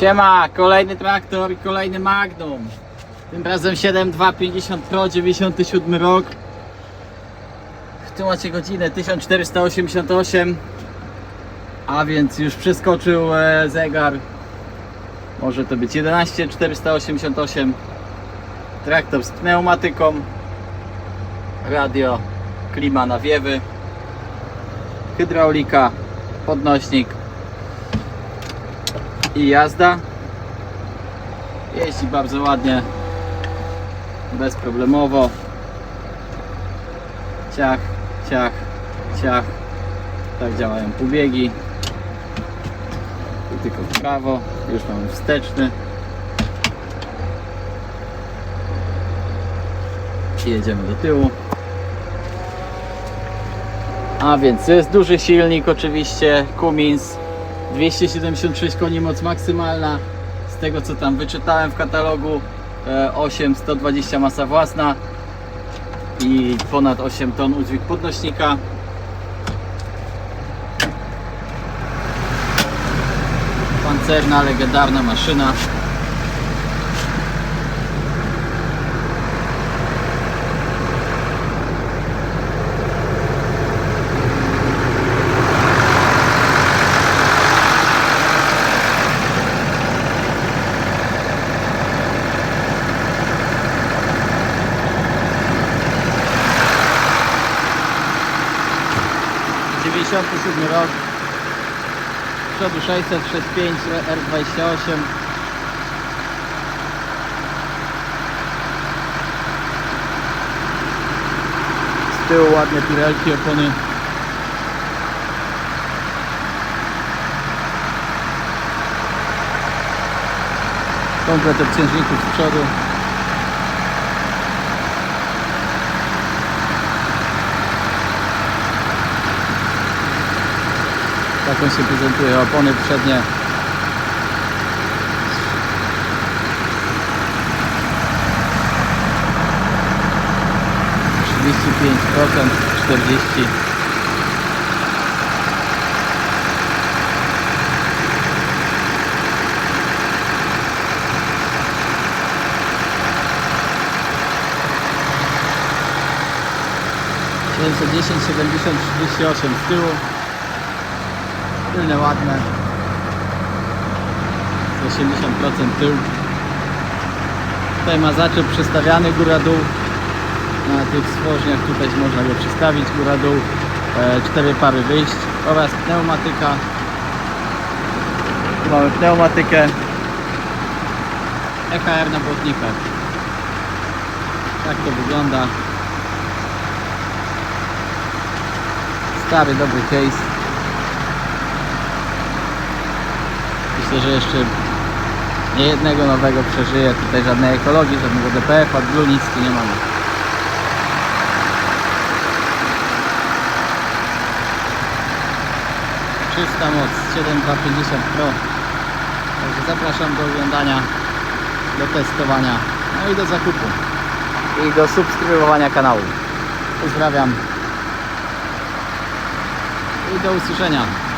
Siema, kolejny traktor i kolejny Magnum. Tym razem 7250 Pro, 97 rok. Tu macie godzinę 1488. A więc już przeskoczył e, zegar. Może to być 11488. Traktor z pneumatyką. Radio, klima nawiewy. Hydraulika, podnośnik i jazda. Jeździ bardzo ładnie, bezproblemowo. Ciach, ciach, ciach. Tak działają półbiegi. Tu tylko w prawo, już mamy wsteczny. I jedziemy do tyłu. A więc jest duży silnik oczywiście, Cummins 276 koni moc maksymalna. Z tego co tam wyczytałem w katalogu e, 8 120 masa własna i ponad 8 ton udźwig podnośnika. Pancerna, legendarna maszyna dziewięćdziesiąty siódmy rok. Z przodu 665 R28 z tyłu ładne pirelki, opony. Komplet obciążników z przodu Tak on się prezentuje. Opony przednie. Pięć procent, czterdzieści. Siedemset dziesięć, siedemdziesiąt, trzydzieści osiem tyłu. Tylne ładne. Z 80% tył. Tutaj ma zaczep przestawiany góra-dół. Na tych stworzniach tutaj można go przestawić góra-dół. E, cztery pary wyjść oraz pneumatyka. Mamy pneumatykę. EKR na błotnikach. Tak to wygląda. Stary, dobry case. Myślę, że jeszcze nie jednego nowego przeżyję. Tutaj żadnej ekologii, żadnego DPF, AdBlue, nic tu nie mamy. Czysta moc 7250 Pro. Także zapraszam do oglądania, do testowania, no i do zakupu. I do subskrybowania kanału. Pozdrawiam. I do usłyszenia.